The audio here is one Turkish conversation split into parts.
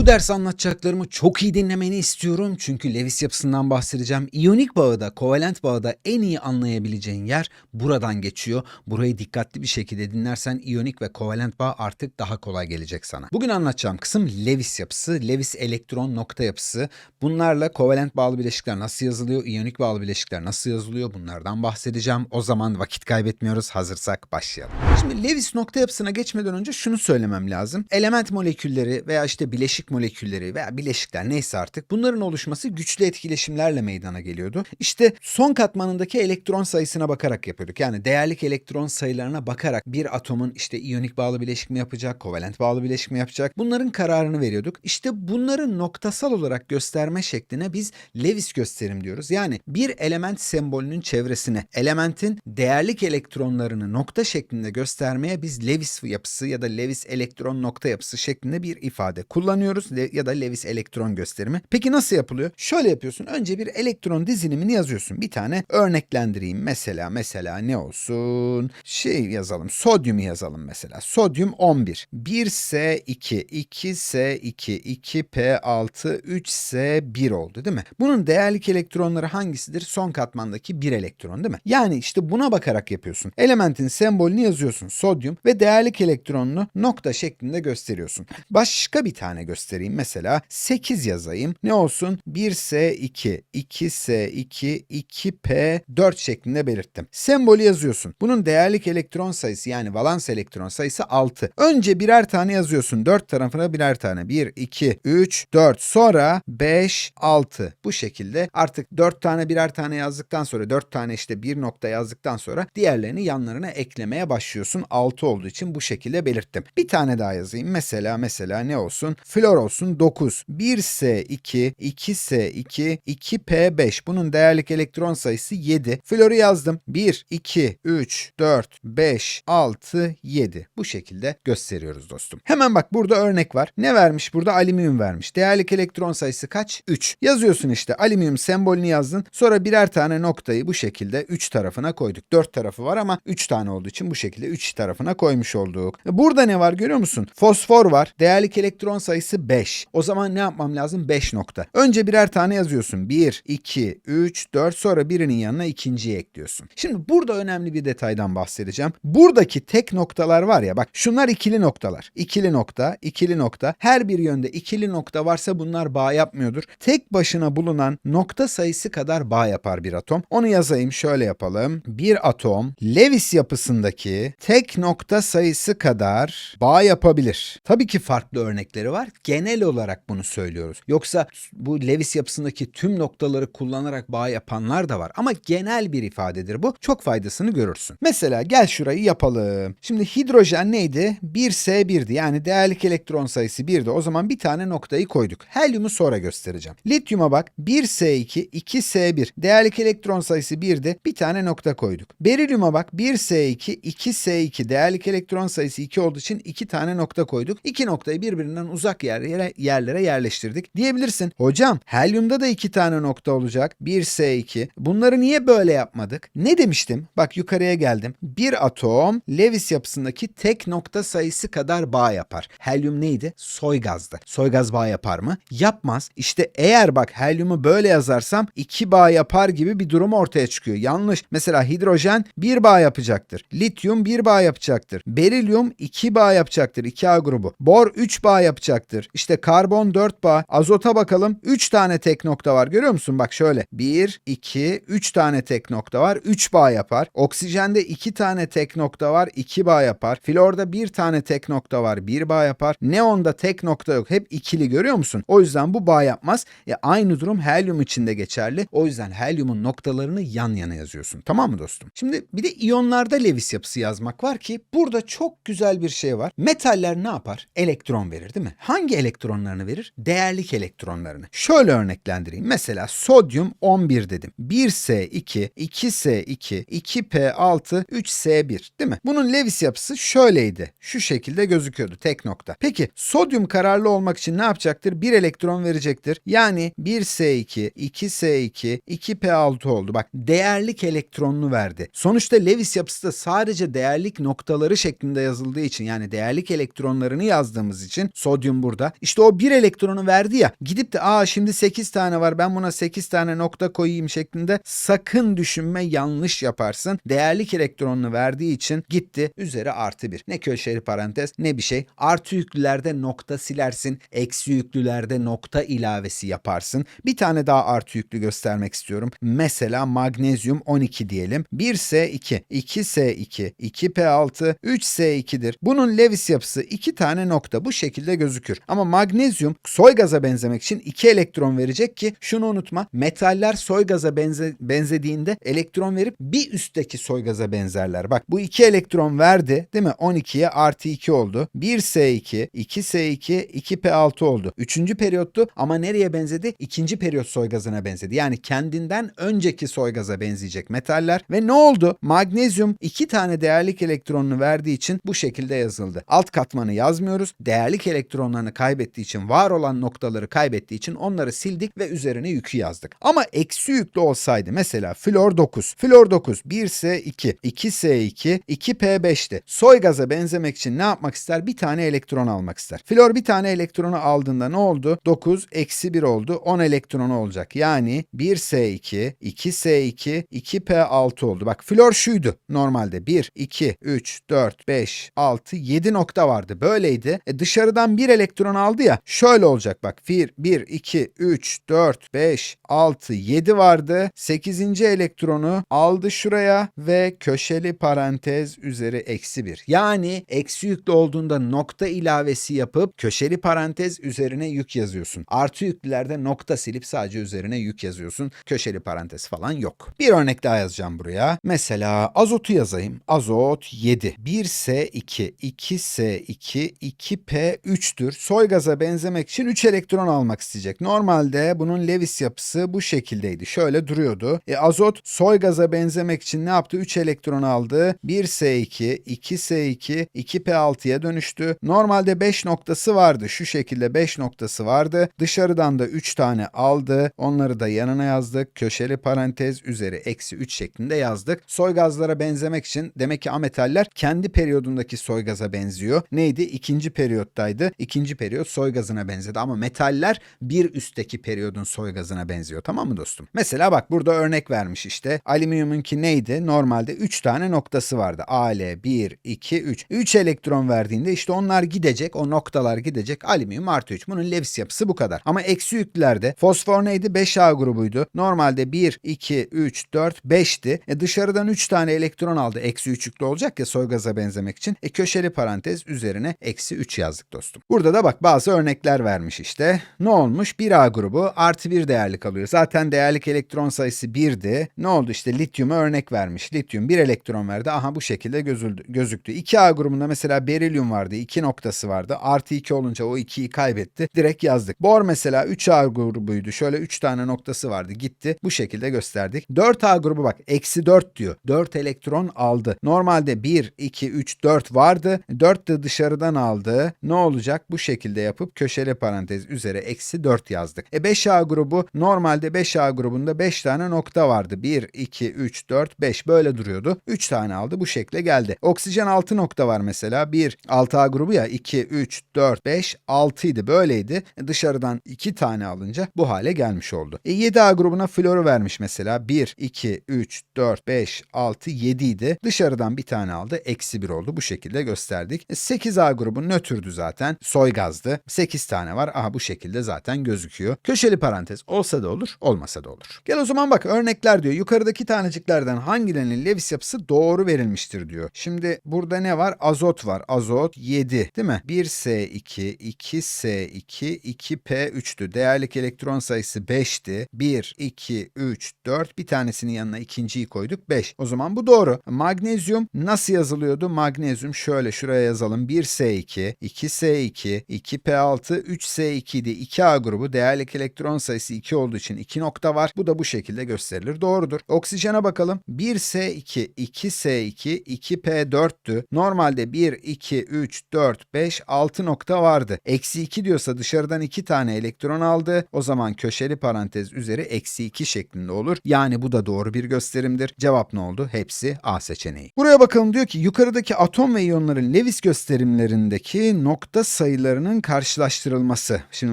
Bu ders anlatacaklarımı çok iyi dinlemeni istiyorum çünkü Lewis yapısından bahsedeceğim. İyonik bağı da kovalent bağı da en iyi anlayabileceğin yer buradan geçiyor. Burayı dikkatli bir şekilde dinlersen iyonik ve kovalent bağ artık daha kolay gelecek sana. Bugün anlatacağım kısım Lewis yapısı, Lewis elektron nokta yapısı. Bunlarla kovalent bağlı bileşikler nasıl yazılıyor, iyonik bağlı bileşikler nasıl yazılıyor bunlardan bahsedeceğim. O zaman vakit kaybetmiyoruz. Hazırsak başlayalım. Şimdi Lewis nokta yapısına geçmeden önce şunu söylemem lazım. Element molekülleri veya işte bileşik molekülleri veya bileşikler neyse artık bunların oluşması güçlü etkileşimlerle meydana geliyordu. İşte son katmanındaki elektron sayısına bakarak yapıyorduk. Yani değerlik elektron sayılarına bakarak bir atomun işte iyonik bağlı bileşik mi yapacak, kovalent bağlı bileşik mi yapacak bunların kararını veriyorduk. İşte bunları noktasal olarak gösterme şekline biz Lewis gösterim diyoruz. Yani bir element sembolünün çevresine elementin değerlik elektronlarını nokta şeklinde göstermeye biz Lewis yapısı ya da Lewis elektron nokta yapısı şeklinde bir ifade kullanıyoruz Le- ya da Lewis elektron gösterimi. Peki nasıl yapılıyor? Şöyle yapıyorsun. Önce bir elektron dizilimini yazıyorsun. Bir tane örneklendireyim. Mesela mesela ne olsun? Şey yazalım. Sodyumu yazalım mesela. Sodyum 11. 1S2, 2S2, 2P6, 3S1 oldu değil mi? Bunun değerlik elektronları hangisidir? Son katmandaki bir elektron değil mi? Yani işte buna bakarak yapıyorsun. Elementin sembolünü yazıyorsun. Sodyum ve değerlik elektronunu nokta şeklinde gösteriyorsun. Başka bir tane göstereyim. Mesela 8 yazayım. Ne olsun? 1S2, 2S2, 2P4 şeklinde belirttim. Sembolü yazıyorsun. Bunun değerlik elektron sayısı yani valans elektron sayısı 6. Önce birer tane yazıyorsun. 4 tarafına birer tane. 1, 2, 3, 4. Sonra 5, 6. Bu şekilde artık 4 tane birer tane yazdıktan sonra 4 tane işte bir nokta yazdıktan sonra diğerlerini yanlarına eklemeye başlıyorsun. 6 olduğu için bu şekilde belirttim. Bir tane daha yazayım. Mesela mesela ne olsun? Flor olsun 9. 1S2, 2S2, 2P5. Bunun değerlik elektron sayısı 7. Flor'u yazdım. 1, 2, 3, 4, 5, 6, 7. Bu şekilde gösteriyoruz dostum. Hemen bak burada örnek var. Ne vermiş burada? Alüminyum vermiş. Değerlik elektron sayısı kaç? 3. Yazıyorsun işte alüminyum sembolünü yazdın. Sonra birer tane noktayı bu şekilde 3 tarafına koyduk. 4 tarafı var ama 3 tane olduğu için bu şekilde 3 tarafına koymuş olduk. Burada ne var görüyor musun? Fosfor var. Değerlik elektron sayısı 5. O zaman ne yapmam lazım? 5 nokta. Önce birer tane yazıyorsun. 1, 2, 3, 4 sonra birinin yanına ikinciyi ekliyorsun. Şimdi burada önemli bir detaydan bahsedeceğim. Buradaki tek noktalar var ya bak şunlar ikili noktalar. İkili nokta, ikili nokta. Her bir yönde ikili nokta varsa bunlar bağ yapmıyordur. Tek başına bulunan nokta sayısı kadar bağ yapar bir atom. Onu yazayım şöyle yapalım. Bir atom Lewis yapısındaki tek nokta sayısı kadar bağ yapabilir. Tabii ki farklı örnekleri var. Genel olarak bunu söylüyoruz. Yoksa bu Lewis yapısındaki tüm noktaları kullanarak bağ yapanlar da var. Ama genel bir ifadedir bu. Çok faydasını görürsün. Mesela gel şurayı yapalım. Şimdi hidrojen neydi? 1S1'di. Yani değerlik elektron sayısı 1'di. O zaman bir tane noktayı koyduk. Helyumu sonra göstereceğim. Lityuma bak 1S2, 2S1. Değerlik elektron sayısı 1'di. Bir tane nokta koyduk. Berilyuma bak 1S2, 2S2. Değerlik elektron sayısı 2 olduğu için 2 tane nokta koyduk. İki noktayı birbirinden uzak yerlere, yerlere yerleştirdik. Diyebilirsin. Hocam helyumda da 2 tane nokta olacak. 1S2. Bunları niye böyle yapmadık? Ne demiştim? Bak yukarıya geldim. Bir atom Lewis yapısındaki tek nokta sayısı kadar bağ yapar. Helyum neydi? Soy gazdı. Soy gaz bağ yapar mı? Yapmaz. İşte eğer bak helyumu böyle yazarsam iki bağ yapar gibi bir durum ortaya çıkıyor. Yanlış. Mesela hidrojen bir bağ yapacaktır. Lityum bir bağ yapacaktır. Berilyum iki bağ yapacaktır. 2A grubu. Bor 3 bağ yapacaktır. İşte karbon 4 bağ. Azota bakalım 3 tane tek nokta var. Görüyor musun? Bak şöyle. 1, 2, 3 tane tek nokta var. 3 bağ yapar. Oksijende 2 tane tek nokta var. 2 bağ yapar. Florda bir tane tek nokta var. 1 bağ yapar. Neonda tek nokta yok. Hep ikili görüyor musun? O yüzden bu bağ yapmaz. E aynı durum helyum için de geçerli. O yüzden helyumun noktalarını yan yana yazıyorsun. Tamam mı dostum? Şimdi bir de iyonlarda Lewis yapısı yazmak var ki burada çok güzel bir şey var. Metaller ne yapar? Elektron verir değil mi? Hangi elektronlarını verir? Değerlik elektronlarını. Şöyle örneklendireyim. Mesela sodyum 11 dedim. 1S2, 2S2, 2P6, 3S1 değil mi? Bunun Lewis yapısı şöyleydi. Şu şekilde gözüküyordu tek nokta. Peki sodyum kararlı olmak için ne yapacaktır? Bir elektron verecektir. Yani 1S2, 2S2, 2P6 oldu. Bak değerlik elektronunu verdi. Sonuçta Lewis yapısı da sadece değerlik noktaları şeklinde yazıldığı için yani değerlik elektronlarını yazdığımız için sodyum burada da işte o bir elektronu verdi ya gidip de aa şimdi 8 tane var ben buna 8 tane nokta koyayım şeklinde sakın düşünme yanlış yaparsın. Değerlik elektronunu verdiği için gitti üzeri artı bir. Ne köşeli parantez ne bir şey. Artı yüklülerde nokta silersin. Eksi yüklülerde nokta ilavesi yaparsın. Bir tane daha artı yüklü göstermek istiyorum. Mesela magnezyum 12 diyelim. 1S2, 2S2, 2P6, 3S2'dir. Bunun Lewis yapısı iki tane nokta bu şekilde gözükür. Ama magnezyum soy gaza benzemek için iki elektron verecek ki şunu unutma. Metaller soy gaza benze, benzediğinde elektron verip bir üstteki soy gaza benzerler. Bak bu iki elektron verdi değil mi? 12'ye artı 2 oldu. 1S2, 2S2, 2P6 oldu. Üçüncü periyottu ama nereye benzedi? İkinci periyot soy gazına benzedi. Yani kendinden önceki soy gaza benzeyecek metaller. Ve ne oldu? Magnezyum iki tane değerlik elektronunu verdiği için bu şekilde yazıldı. Alt katmanı yazmıyoruz. Değerlik elektronlarını kaybettiği için var olan noktaları kaybettiği için onları sildik ve üzerine yükü yazdık. Ama eksi yüklü olsaydı mesela flor 9. Flor 9 1S2, 2S2, 2P5'ti. Soy gaza benzemek için ne yapmak ister? Bir tane elektron almak ister. Flor bir tane elektronu aldığında ne oldu? 9 eksi 1 oldu. 10 elektronu olacak. Yani 1S2, 2S2, 2P6 oldu. Bak flor şuydu normalde. 1, 2, 3, 4, 5, 6, 7 nokta vardı. Böyleydi. E dışarıdan bir elektron aldı ya. Şöyle olacak bak. 1, 1, 2, 3, 4, 5, 6, 7 vardı. 8. elektronu aldı şuraya ve köşeli parantez üzeri eksi 1. Yani eksi yüklü olduğunda nokta ilavesi yapıp köşeli parantez üzerine yük yazıyorsun. Artı yüklülerde nokta silip sadece üzerine yük yazıyorsun. Köşeli parantez falan yok. Bir örnek daha yazacağım buraya. Mesela azotu yazayım. Azot 7. 1S2, 2S2, 2P3'tür. Soy gaza benzemek için 3 elektron almak isteyecek. Normalde bunun Lewis yapısı bu şekildeydi. Şöyle duruyordu. E, azot soy gaza benzemek için ne yaptı? 3 elektron aldı. 1S2, 2S2, 2P6'ya dönüştü. Normalde 5 noktası vardı. Şu şekilde 5 noktası vardı. Dışarıdan da 3 tane aldı. Onları da yanına yazdık. Köşeli parantez üzeri eksi 3 şeklinde yazdık. Soy gazlara benzemek için demek ki ametaller kendi periyodundaki soy gaza benziyor. Neydi? İkinci periyottaydı. İkinci periyot soy gazına benzedi ama metaller bir üstteki periyodun soy gazına benziyor. Tamam mı dostum? Mesela bak burada örnek vermiş işte. Alüminyumunki neydi? Normalde 3 tane noktası vardı. Al 1, 2, 3. 3 elektron verdiğinde işte onlar gidecek. O noktalar gidecek. Alüminyum artı 3. Bunun Lewis yapısı bu kadar. Ama eksi yüklülerde fosfor neydi? 5A grubuydu. Normalde 1, 2, 3, 4, 5'ti. E dışarıdan 3 tane elektron aldı. Eksi 3 yüklü olacak ya soy gaza benzemek için. E köşeli parantez üzerine eksi 3 yazdık dostum. Burada da bak bazı örnekler vermiş işte. Ne olmuş? 1A grubu artı 1 değerlik alıyor. Zaten değerlik elektron sayısı 1'di. Ne oldu işte lityuma örnek vermiş. Lityum 1 elektron verdi. Aha bu şekilde gözüldü, gözüktü. 2A grubunda mesela berilyum vardı. 2 noktası vardı. Artı 2 olunca o 2'yi kaybetti. Direkt yazdık. Bor mesela 3A grubuydu. Şöyle 3 tane noktası vardı. Gitti. Bu şekilde gösterdik. 4A grubu bak eksi 4 diyor. 4 elektron aldı. Normalde 1, 2, 3, 4 vardı. 4 de dışarıdan aldı. Ne olacak? Bu şekilde yapıp köşeli parantez üzeri eksi 4 yazdık. E 5A grubu normalde 5A grubunda 5 tane nokta vardı. 1, 2, 3, 4, 5 böyle duruyordu. 3 tane aldı bu şekle geldi. Oksijen 6 nokta var mesela. 1, 6A grubu ya 2, 3, 4, 5, 6 idi böyleydi. E dışarıdan 2 tane alınca bu hale gelmiş oldu. E 7A grubuna floru vermiş mesela. 1, 2, 3, 4, 5, 6, 7 idi. Dışarıdan bir tane aldı. Eksi 1 oldu. Bu şekilde gösterdik. E 8A grubu nötrdü zaten. Soy gazdı. 8 tane var. Aha bu şekilde zaten gözüküyor. Köşeli parantez olsa da olur, olmasa da olur. Gel o zaman bak örnekler diyor. Yukarıdaki taneciklerden hangilerinin Lewis yapısı doğru verilmiştir diyor. Şimdi burada ne var? Azot var. Azot 7 değil mi? 1S2, 2S2, 2P3'tü. Değerlik elektron sayısı 5'ti. 1, 2, 3, 4. Bir tanesinin yanına ikinciyi koyduk. 5. O zaman bu doğru. Magnezyum nasıl yazılıyordu? Magnezyum şöyle şuraya yazalım. 1S2, 2S2, 2P6, 3S2 idi. 2A grubu değerlik elektron sayısı 2 olduğu için 2 nokta var. Bu da bu şekilde gösterilir. Doğrudur. Oksijene bakalım. 1S2, 2S2, 2P4'tü. Normalde 1, 2, 3, 4, 5, 6 nokta vardı. Eksi 2 diyorsa dışarıdan 2 tane elektron aldı. O zaman köşeli parantez üzeri eksi 2 şeklinde olur. Yani bu da doğru bir gösterimdir. Cevap ne oldu? Hepsi A seçeneği. Buraya bakalım diyor ki yukarıdaki atom ve iyonların Lewis gösterimlerindeki nokta sayılarının sayılarının karşılaştırılması. Şimdi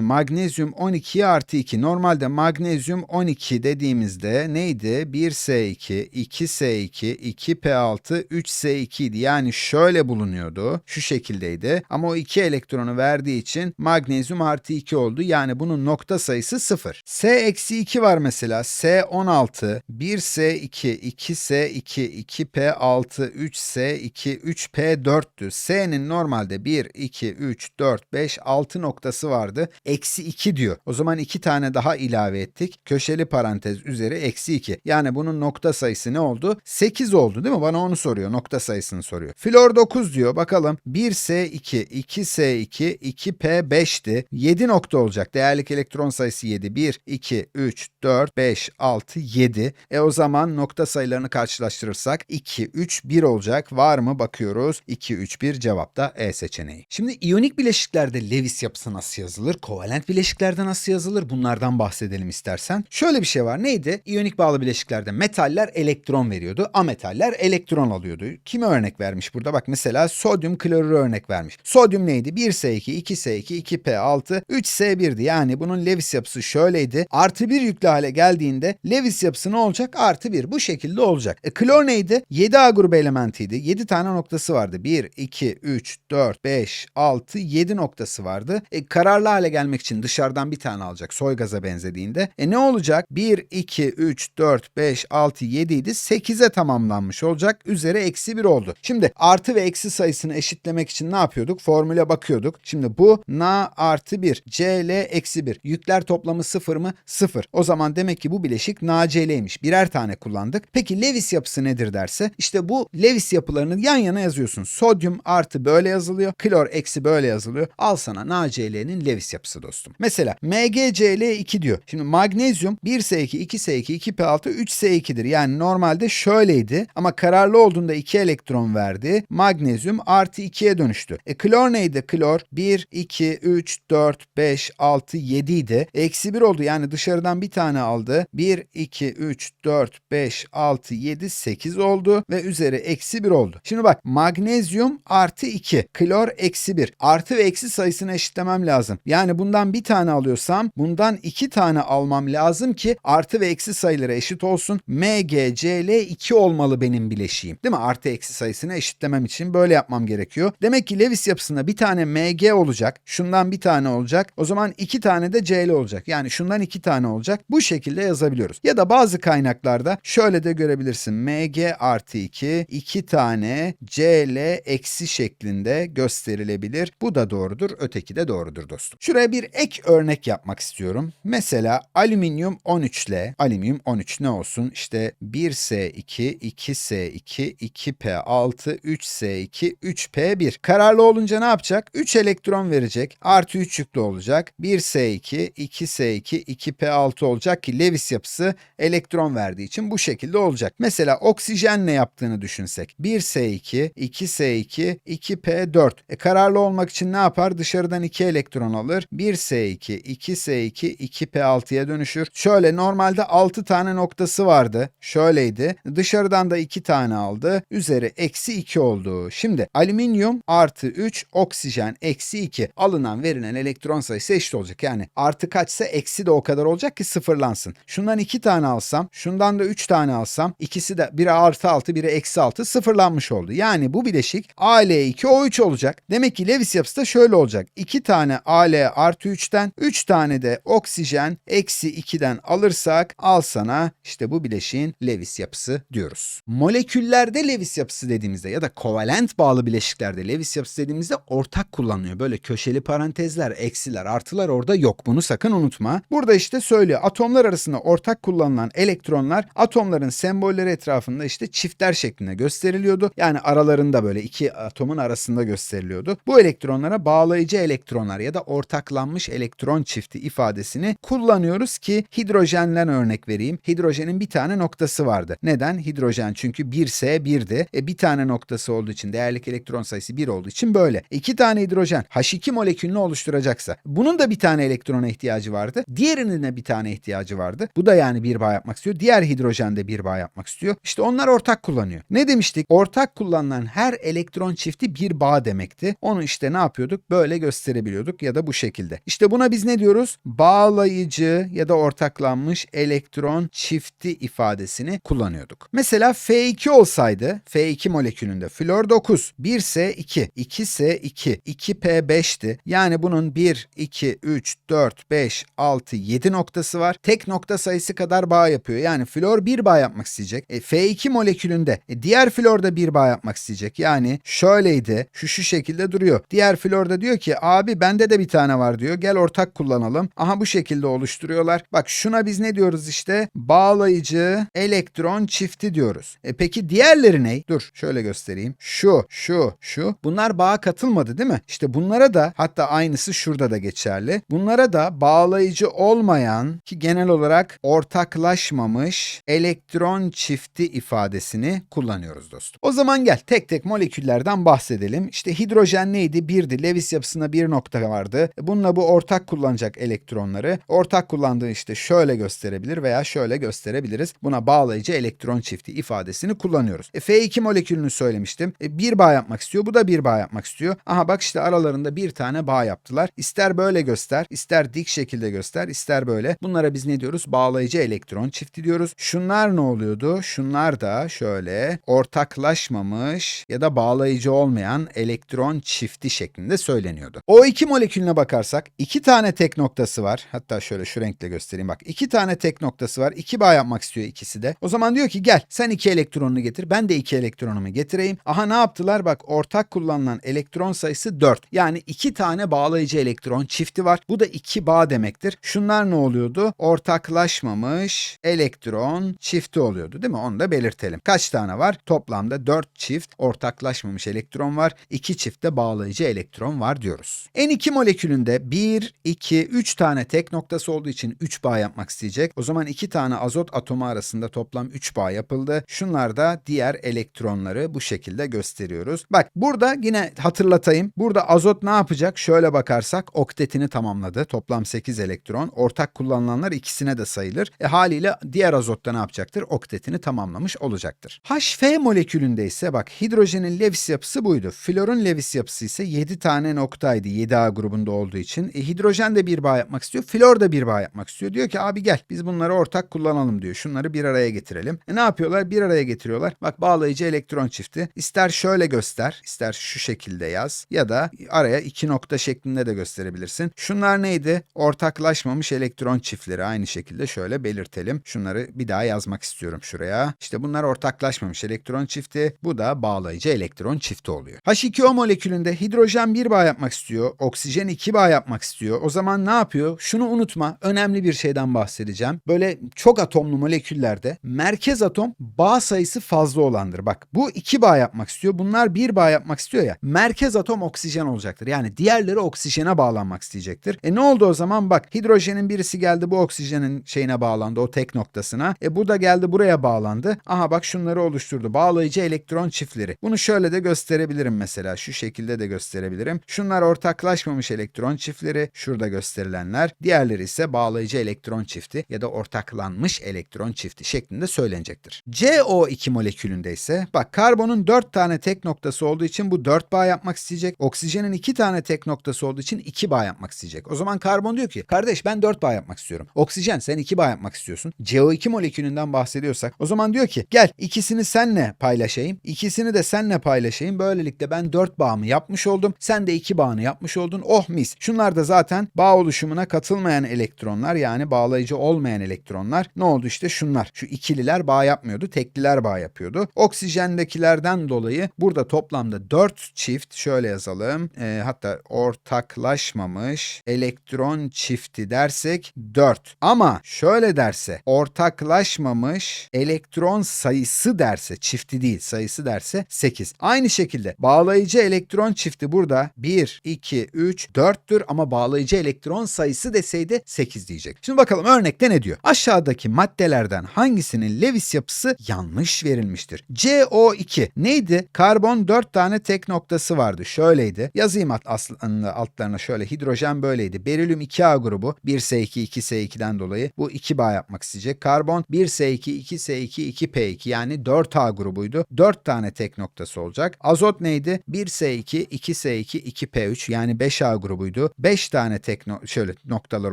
magnezyum 12 artı 2. Normalde magnezyum 12 dediğimizde neydi? 1S2, 2S2, 2P6, 3S2 idi. Yani şöyle bulunuyordu. Şu şekildeydi. Ama o 2 elektronu verdiği için magnezyum artı 2 oldu. Yani bunun nokta sayısı 0. S eksi 2 var mesela. S16, 1S2, 2S2, 2P6, 3S2, 3P4'tü. S'nin normalde 1, 2, 3, 4, 5, 6 noktası vardı. Eksi 2 diyor. O zaman 2 tane daha ilave ettik. Köşeli parantez üzeri eksi 2. Yani bunun nokta sayısı ne oldu? 8 oldu değil mi? Bana onu soruyor. Nokta sayısını soruyor. Flor 9 diyor. Bakalım 1S2, 2S2, 2P5'ti. 7 nokta olacak. Değerlik elektron sayısı 7. 1, 2, 3, 4, 5, 6, 7. E o zaman nokta sayılarını karşılaştırırsak 2, 3, 1 olacak. Var mı? Bakıyoruz. 2, 3, 1 cevap da E seçeneği. Şimdi iyonik bileşiklerde Lewis yapısı nasıl yazılır? Kovalent bileşiklerde nasıl yazılır? Bunlardan bahsedelim istersen. Şöyle bir şey var. Neydi? İyonik bağlı bileşiklerde metaller elektron veriyordu. Ametaller elektron alıyordu. Kime örnek vermiş burada? Bak mesela sodyum klorürü örnek vermiş. Sodyum neydi? 1S2, 2S2, 2P6, 3S1'di. Yani bunun Lewis yapısı şöyleydi. Artı 1 yüklü hale geldiğinde Lewis yapısı ne olacak? Artı 1. Bu şekilde olacak. E, klor neydi? 7A grubu elementiydi. 7 tane noktası vardı. 1, 2, 3, 4, 5, 6, 7 noktası vardı. E, kararlı hale gelmek için dışarıdan bir tane alacak. Soy gaza benzediğinde. E ne olacak? 1, 2, 3, 4, 5, 6, 7 idi. 8'e tamamlanmış olacak. Üzeri eksi 1 oldu. Şimdi artı ve eksi sayısını eşitlemek için ne yapıyorduk? Formüle bakıyorduk. Şimdi bu Na artı 1, Cl eksi 1. Yükler toplamı 0 mı? 0. O zaman demek ki bu bileşik NaCl'ymiş. Birer tane kullandık. Peki Lewis yapısı nedir derse? İşte bu Lewis yapılarını yan yana yazıyorsun. Sodyum artı böyle yazılıyor. Klor eksi böyle yazılıyor. Al sana NaCl'nin Lewis yapısı dostum. Mesela MgCl2 diyor. Şimdi magnezyum 1S2, 2S2, 2P6, 3S2'dir. Yani normalde şöyleydi ama kararlı olduğunda 2 elektron verdi. Magnezyum artı 2'ye dönüştü. E klor neydi? Klor 1, 2, 3, 4, 5, 6, 7 idi. Eksi 1 oldu yani dışarıdan bir tane aldı. 1, 2, 3, 4, 5, 6, 7, 8 oldu ve üzeri eksi 1 oldu. Şimdi bak magnezyum artı 2, klor eksi 1. Artı ve eksi sayısını eşitlemem lazım. Yani bundan bir tane alıyorsam bundan iki tane almam lazım ki artı ve eksi sayıları eşit olsun. MgCl 2 olmalı benim bileşiğim. Değil mi? Artı eksi sayısını eşitlemem için böyle yapmam gerekiyor. Demek ki Lewis yapısında bir tane Mg olacak. Şundan bir tane olacak. O zaman iki tane de Cl olacak. Yani şundan iki tane olacak. Bu şekilde yazabiliyoruz. Ya da bazı kaynaklarda şöyle de görebilirsin. Mg artı 2, iki tane Cl eksi şeklinde gösterilebilir. Bu da doğrudur. Öteki de doğrudur dostum. Şuraya bir ek örnek yapmak istiyorum. Mesela alüminyum 13 ile alüminyum 13 ne olsun? İşte 1S2, 2S2, 2P6, 3S2, 3P1. Kararlı olunca ne yapacak? 3 elektron verecek. Artı 3 yüklü olacak. 1S2, 2S2, 2P6 olacak ki Lewis yapısı elektron verdiği için bu şekilde olacak. Mesela oksijen ne yaptığını düşünsek. 1S2, 2S2, 2P4. E kararlı olmak için ne yapar? Dışarıdan 2 elektron alır. 1S2, 2S2, 2P6'ya dönüşür. Şöyle normalde 6 tane noktası vardı. Şöyleydi. Dışarıdan da 2 tane aldı. Üzeri eksi 2 oldu. Şimdi alüminyum artı 3, oksijen eksi 2. Alınan verilen elektron sayısı eşit olacak. Yani artı kaçsa eksi de o kadar olacak ki sıfırlansın. Şundan 2 tane alsam, şundan da 3 tane alsam ikisi de biri artı 6, biri eksi 6 sıfırlanmış oldu. Yani bu bileşik Al2O3 olacak. Demek ki Lewis yapısı da şöyle olacak. 2 tane Al artı 3'ten 3 tane de oksijen eksi 2'den alırsak al sana işte bu bileşiğin Lewis yapısı diyoruz. Moleküllerde Lewis yapısı dediğimizde ya da kovalent bağlı bileşiklerde Lewis yapısı dediğimizde ortak kullanılıyor. Böyle köşeli parantezler, eksiler, artılar orada yok. Bunu sakın unutma. Burada işte söylüyor. Atomlar arasında ortak kullanılan elektronlar atomların sembolleri etrafında işte çiftler şeklinde gösteriliyordu. Yani aralarında böyle iki atomun arasında gösteriliyordu. Bu elektronlara bağlayıcı elektronlar ya da ortaklanmış elektron çifti ifadesini kullanıyoruz ki hidrojenden örnek vereyim. Hidrojenin bir tane noktası vardı. Neden? Hidrojen çünkü 1S 1'di. E bir tane noktası olduğu için değerlik elektron sayısı 1 olduğu için böyle. İki tane hidrojen H2 molekülünü oluşturacaksa bunun da bir tane elektrona ihtiyacı vardı. Diğerinin de bir tane ihtiyacı vardı. Bu da yani bir bağ yapmak istiyor. Diğer hidrojen de bir bağ yapmak istiyor. İşte onlar ortak kullanıyor. Ne demiştik? Ortak kullanılan her elektron çifti bir bağ demekti. Onu işte ne yapıyorduk? Böyle böyle gösterebiliyorduk ya da bu şekilde. İşte buna biz ne diyoruz? Bağlayıcı ya da ortaklanmış elektron çifti ifadesini kullanıyorduk. Mesela F2 olsaydı F2 molekülünde flor 9, 1S2, 2S2, 2P5'ti. Yani bunun 1, 2, 3, 4, 5, 6, 7 noktası var. Tek nokta sayısı kadar bağ yapıyor. Yani flor bir bağ yapmak isteyecek. E, F2 molekülünde e, diğer flor da bir bağ yapmak isteyecek. Yani şöyleydi. Şu şu şekilde duruyor. Diğer flor da diyor ki abi bende de bir tane var diyor. Gel ortak kullanalım. Aha bu şekilde oluşturuyorlar. Bak şuna biz ne diyoruz işte? Bağlayıcı elektron çifti diyoruz. E peki diğerleri ne? Dur şöyle göstereyim. Şu, şu, şu. Bunlar bağa katılmadı değil mi? İşte bunlara da hatta aynısı şurada da geçerli. Bunlara da bağlayıcı olmayan ki genel olarak ortaklaşmamış elektron çifti ifadesini kullanıyoruz dostum. O zaman gel tek tek moleküllerden bahsedelim. İşte hidrojen neydi? Birdi. Lewis yapısında bir nokta vardı. Bununla bu ortak kullanacak elektronları. Ortak kullandığı işte şöyle gösterebilir veya şöyle gösterebiliriz. Buna bağlayıcı elektron çifti ifadesini kullanıyoruz. E, F2 molekülünü söylemiştim. E, bir bağ yapmak istiyor. Bu da bir bağ yapmak istiyor. Aha bak işte aralarında bir tane bağ yaptılar. İster böyle göster, ister dik şekilde göster, ister böyle. Bunlara biz ne diyoruz? Bağlayıcı elektron çifti diyoruz. Şunlar ne oluyordu? Şunlar da şöyle ortaklaşmamış ya da bağlayıcı olmayan elektron çifti şeklinde söyleniyordu. O2 molekülüne bakarsak iki tane tek noktası var. Hatta şöyle şu renkle göstereyim bak. iki tane tek noktası var. İki bağ yapmak istiyor ikisi de. O zaman diyor ki gel sen iki elektronunu getir. Ben de iki elektronumu getireyim. Aha ne yaptılar? Bak ortak kullanılan elektron sayısı 4. Yani iki tane bağlayıcı elektron çifti var. Bu da iki bağ demektir. Şunlar ne oluyordu? Ortaklaşmamış elektron çifti oluyordu değil mi? Onu da belirtelim. Kaç tane var? Toplamda 4 çift ortaklaşmamış elektron var. 2 çift de bağlayıcı elektron var diyoruz. N2 molekülünde 1, 2, 3 tane tek noktası olduğu için 3 bağ yapmak isteyecek. O zaman 2 tane azot atomu arasında toplam 3 bağ yapıldı. Şunlar da diğer elektronları bu şekilde gösteriyoruz. Bak burada yine hatırlatayım. Burada azot ne yapacak? Şöyle bakarsak oktetini tamamladı. Toplam 8 elektron. Ortak kullanılanlar ikisine de sayılır. E haliyle diğer azotta ne yapacaktır? Oktetini tamamlamış olacaktır. HF molekülünde ise bak hidrojenin Lewis yapısı buydu. Florun Lewis yapısı ise 7 tane noktaydı 7A grubunda olduğu için. E, hidrojen de bir bağ yapmak istiyor. Flor da bir bağ yapmak istiyor. Diyor ki abi gel biz bunları ortak kullanalım diyor. Şunları bir araya getirelim. E, ne yapıyorlar? Bir araya getiriyorlar. Bak bağlayıcı elektron çifti. İster şöyle göster, ister şu şekilde yaz ya da araya iki nokta şeklinde de gösterebilirsin. Şunlar neydi? Ortaklaşmamış elektron çiftleri. Aynı şekilde şöyle belirtelim. Şunları bir daha yazmak istiyorum şuraya. İşte bunlar ortaklaşmamış elektron çifti. Bu da bağlayıcı elektron çifti oluyor. H2O molekülünde hidrojen bir bağ yapmak istiyor. Oksijen iki bağ yapmak istiyor. O zaman ne yapıyor? Şunu unutma. Önemli bir şeyden bahsedeceğim. Böyle çok atomlu moleküllerde merkez atom bağ sayısı fazla olandır. Bak bu iki bağ yapmak istiyor. Bunlar bir bağ yapmak istiyor ya. Merkez atom oksijen olacaktır. Yani diğerleri oksijene bağlanmak isteyecektir. E ne oldu o zaman? Bak hidrojenin birisi geldi bu oksijenin şeyine bağlandı. O tek noktasına. E bu da geldi buraya bağlandı. Aha bak şunları oluşturdu. Bağlayıcı elektron çiftleri. Bunu şöyle de gösterebilirim mesela. Şu şekilde de gösterebilirim. Şunlar ortaklaşmamış elektron çiftleri. Şurada gösterilenler. Diğerleri ise bağlayıcı elektron çifti ya da ortaklanmış elektron çifti şeklinde söylenecektir. CO2 molekülünde ise bak karbonun 4 tane tek noktası olduğu için bu 4 bağ yapmak isteyecek. Oksijenin 2 tane tek noktası olduğu için 2 bağ yapmak isteyecek. O zaman karbon diyor ki kardeş ben 4 bağ yapmak istiyorum. Oksijen sen 2 bağ yapmak istiyorsun. CO2 molekülünden bahsediyorsak o zaman diyor ki gel ikisini senle paylaşayım. ikisini de senle paylaşayım. Böylelikle ben 4 bağımı yapmış oldum. Sen de 2 bağını yapmış oldun. Oh mis. Şunlar da zaten bağ oluşumuna katılmayan elektronlar yani bağlayıcı olmayan elektronlar. Ne oldu işte şunlar. Şu ikililer bağ yapmıyordu. Tekliler bağ yapıyordu. Oksijendekilerden dolayı burada toplamda 4 çift şöyle yazalım. E, hatta ortaklaşmamış elektron çifti dersek 4. Ama şöyle derse ortaklaşmamış elektron sayısı derse çifti değil sayısı derse 8. Aynı şekilde bağlayıcı elektron çifti burada 1, 2, 3, 4'tür ama bağlayıcı elektron sayısı deseydi 8 diyecek. Şimdi bakalım örnekte ne diyor? Aşağıdaki maddelerden hangisinin Lewis yapısı yanlış verilmiştir? CO2 neydi? Karbon 4 tane tek noktası vardı. Şöyleydi. Yazayım alt, aslında altlarına şöyle. Hidrojen böyleydi. Berilyum 2A grubu 1S2 2S2'den dolayı bu 2 bağ yapmak isteyecek. Karbon 1S2 2S2 2P2 yani 4A grubuydu. 4 tane tek noktası olacak. Azot neydi? 1S2 2S2 2P 2p3 yani 5A grubuydu. 5 tane tek no- şöyle noktalar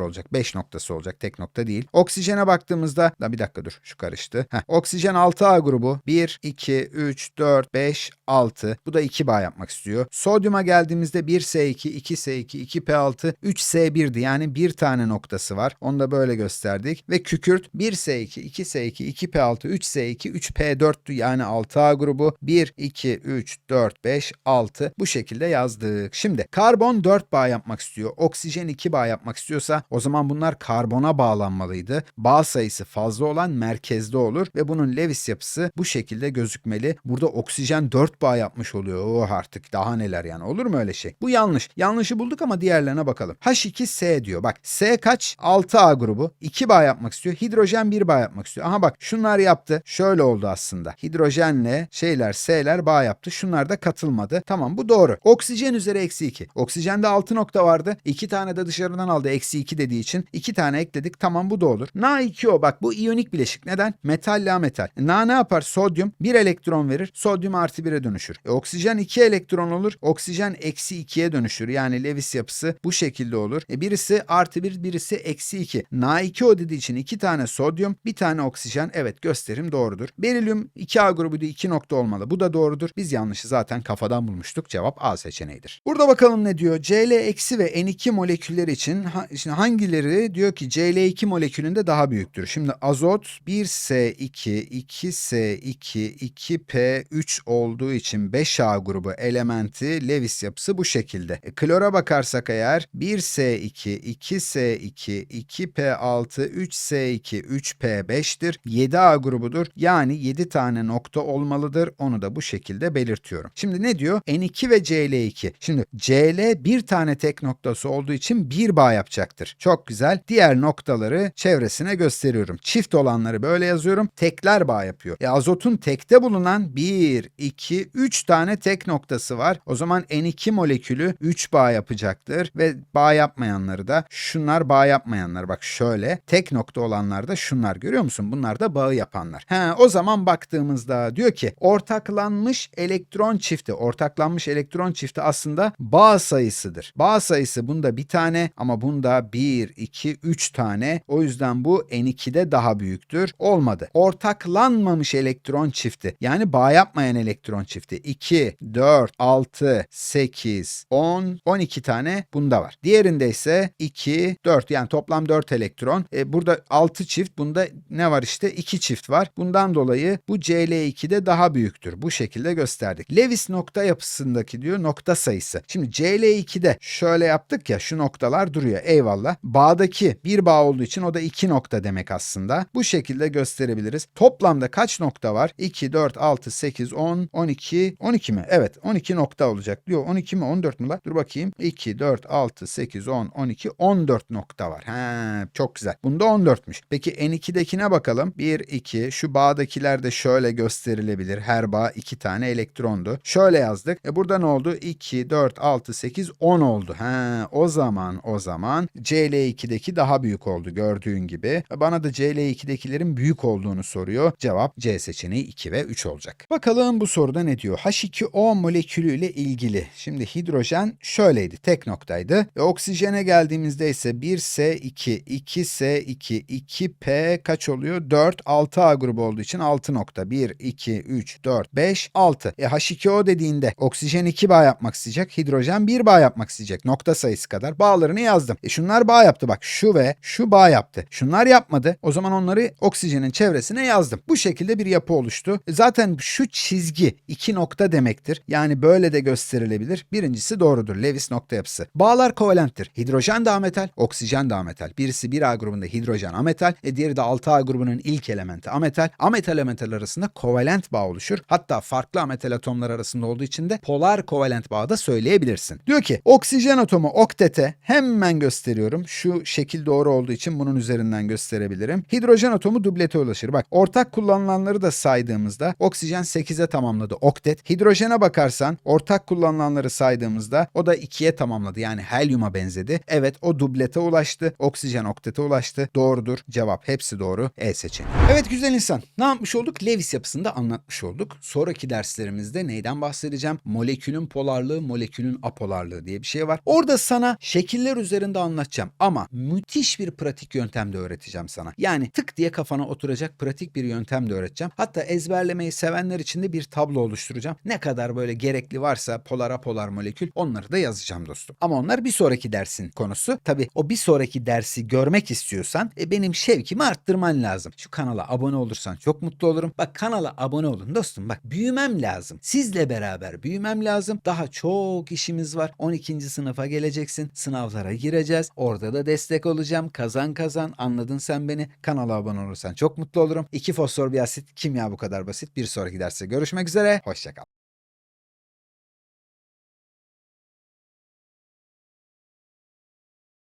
olacak. 5 noktası olacak. Tek nokta değil. Oksijene baktığımızda da bir dakika dur şu karıştı. Heh, oksijen 6A grubu 1 2 3 4 5 6. Bu da 2 bağ yapmak istiyor. Sodyuma geldiğimizde 1S2, 2S2, 2P6, 3S1'di. Yani bir tane noktası var. Onu da böyle gösterdik. Ve kükürt 1S2, 2S2, 2P6, 3S2, 3P4'tü. Yani 6A grubu 1, 2, 3, 4, 5, 6. Bu şekilde yazdık. Şimdi karbon 4 bağ yapmak istiyor. Oksijen 2 bağ yapmak istiyorsa o zaman bunlar karbona bağlanmalıydı. Bağ sayısı fazla olan merkezde olur ve bunun Lewis yapısı bu şekilde gözükmeli. Burada oksijen 4 bağ yapmış oluyor. Oh artık daha neler yani olur mu öyle şey? Bu yanlış. Yanlışı bulduk ama diğerlerine bakalım. H2S diyor. Bak S kaç? 6A grubu. 2 bağ yapmak istiyor. Hidrojen 1 bağ yapmak istiyor. Aha bak şunlar yaptı. Şöyle oldu aslında. Hidrojenle şeyler S'ler bağ yaptı. Şunlar da katılmadı. Tamam bu doğru. Oksijen üzeri eksi 2. Oksijende 6 nokta vardı. 2 tane de dışarıdan aldı. Eksi 2 dediği için 2 tane ekledik. Tamam bu da olur. Na2O bak bu iyonik bileşik. Neden? Metal la metal. Na ne yapar? Sodyum 1 elektron verir. Sodyum artı 1'e dönüşür. E, oksijen 2 elektron olur. Oksijen eksi 2'ye dönüşür. Yani Lewis yapısı bu şekilde olur. E, birisi artı 1 birisi eksi 2. Na2O dediği için 2 tane sodyum bir tane oksijen. Evet gösterim doğrudur. Berilyum 2A grubu da 2 nokta olmalı. Bu da doğrudur. Biz yanlışı zaten kafadan bulmuştuk. Cevap A seçeneğidir. Burada bakalım ne diyor? Cl eksi ve N2 moleküller için ha- şimdi hangileri diyor ki Cl2 molekülünde daha büyüktür. Şimdi azot 1S2, 2S2, 2P3 olduğu için 5A grubu elementi Lewis yapısı bu şekilde. E, klora bakarsak eğer 1S2, 2S2, 2P6, 3S2, 3P5'tir. 7A grubudur. Yani 7 tane nokta olmalıdır. Onu da bu şekilde belirtiyorum. Şimdi ne diyor? N2 ve Cl2. Şimdi Cl bir tane tek noktası olduğu için bir bağ yapacaktır. Çok güzel. Diğer noktaları çevresine gösteriyorum. Çift olanları böyle yazıyorum. Tekler bağ yapıyor. E, azotun tekte bulunan 1, 2, 3 tane tek noktası var. O zaman N2 molekülü 3 bağ yapacaktır ve bağ yapmayanları da şunlar bağ yapmayanlar. Bak şöyle tek nokta olanlar da şunlar görüyor musun? Bunlar da bağı yapanlar. He, o zaman baktığımızda diyor ki ortaklanmış elektron çifti. Ortaklanmış elektron çifti aslında bağ sayısıdır. Bağ sayısı bunda bir tane ama bunda 1, 2, 3 tane. O yüzden bu N2'de daha büyüktür. Olmadı. Ortaklanmamış elektron çifti. Yani bağ yapmayan elektron çifti. 2, 4, 6, 8, 10, 12 tane bunda var. Diğerinde ise 2, 4 yani toplam 4 elektron. E, burada 6 çift bunda ne var işte 2 çift var. Bundan dolayı bu Cl2'de daha büyüktür. Bu şekilde gösterdik. Lewis nokta yapısındaki diyor nokta sayısı. Şimdi Cl2'de şöyle yaptık ya şu noktalar duruyor. Eyvallah. Bağdaki bir bağ olduğu için o da 2 nokta demek aslında. Bu şekilde gösterebiliriz. Toplamda kaç nokta var? 2, 4, 6, 8, 10, 12, 12 mi? Evet 12 nokta olacak diyor. 12 mi 14 mu la? Dur bakayım. 2, 4, 6, 8, 10, 12, 14 nokta var. He, çok güzel. Bunda 14'müş. Peki N2'dekine bakalım. 1, 2. Şu bağdakiler de şöyle gösterilebilir. Her bağ 2 tane elektrondu. Şöyle yazdık. E burada ne oldu? 2, 4, 6, 8, 10 oldu. He, o zaman o zaman CL2'deki daha büyük oldu gördüğün gibi. Bana da CL2'dekilerin büyük olduğunu soruyor. Cevap C seçeneği 2 ve 3 olacak. Bakalım bu soruda ne diyor? H2O molekülüyle ilgili. Şimdi hidrojen şöyleydi. Tek noktaydı. Ve oksijene geldiğimizde ise 1S2, 2S2, 2P kaç oluyor? 4, 6A grubu olduğu için 6 nokta. 1, 2, 3, 4, 5, 6. E H2O dediğinde oksijen 2 bağ yapmak isteyecek. Hidrojen 1 bağ yapmak isteyecek. Nokta sayısı kadar. Bağlarını yazdım. E şunlar bağ yaptı bak. Şu ve şu bağ yaptı. Şunlar yapmadı. O zaman onları oksijenin çevresine yazdım. Bu şekilde bir yapı oluştu. E Zaten şu çizgi iki nokta demektir. Yani böyle de gösterilebilir. Birincisi doğrudur. Lewis nokta yapısı. Bağlar kovalenttir. Hidrojen de ametal, oksijen de ametal. Birisi 1A grubunda hidrojen ametal, e diğeri de 6A grubunun ilk elementi ametal. Ametal ametal arasında kovalent bağ oluşur. Hatta farklı ametal atomlar arasında olduğu için de polar kovalent bağı da söyleyebilirsin. Diyor ki oksijen atomu oktete hemen gösteriyorum. Şu şekil doğru olduğu için bunun üzerinden gösterebilirim. Hidrojen atomu dublete ulaşır. Bak ortak kullanılanları da saydığımızda oksijen 8'e tamamladı oktet. Hidrojene bakarsan ortak kullanılanları saydığımızda o da 2'ye tamamladı. Yani helyuma benzedi. Evet o dublete ulaştı. Oksijen oktete ulaştı. Doğrudur. Cevap hepsi doğru. E seçeneği. Evet güzel insan. Ne yapmış olduk? Lewis yapısını da anlatmış olduk. Sonraki derslerimizde neyden bahsedeceğim? Molekülün polarlığı, molekülün molekülün apolarlığı diye bir şey var. Orada sana şekiller üzerinde anlatacağım ama müthiş bir pratik yöntem de öğreteceğim sana. Yani tık diye kafana oturacak pratik bir yöntem de öğreteceğim. Hatta ezberlemeyi sevenler için de bir tablo oluşturacağım. Ne kadar böyle gerekli varsa polar apolar molekül onları da yazacağım dostum. Ama onlar bir sonraki dersin konusu. Tabii o bir sonraki dersi görmek istiyorsan e, benim şevkimi arttırman lazım. Şu kanala abone olursan çok mutlu olurum. Bak kanala abone olun dostum. Bak büyümem lazım. Sizle beraber büyümem lazım. Daha çok işimiz var. 12. sınıfa geleceksin. Sınavlara gireceğiz. Orada da destek olacağım. Kazan kazan. Anladın sen beni. Kanala abone olursan çok mutlu olurum. İki fosfor bir asit kimya bu kadar basit. Bir sonraki derste görüşmek üzere. Hoşçakal.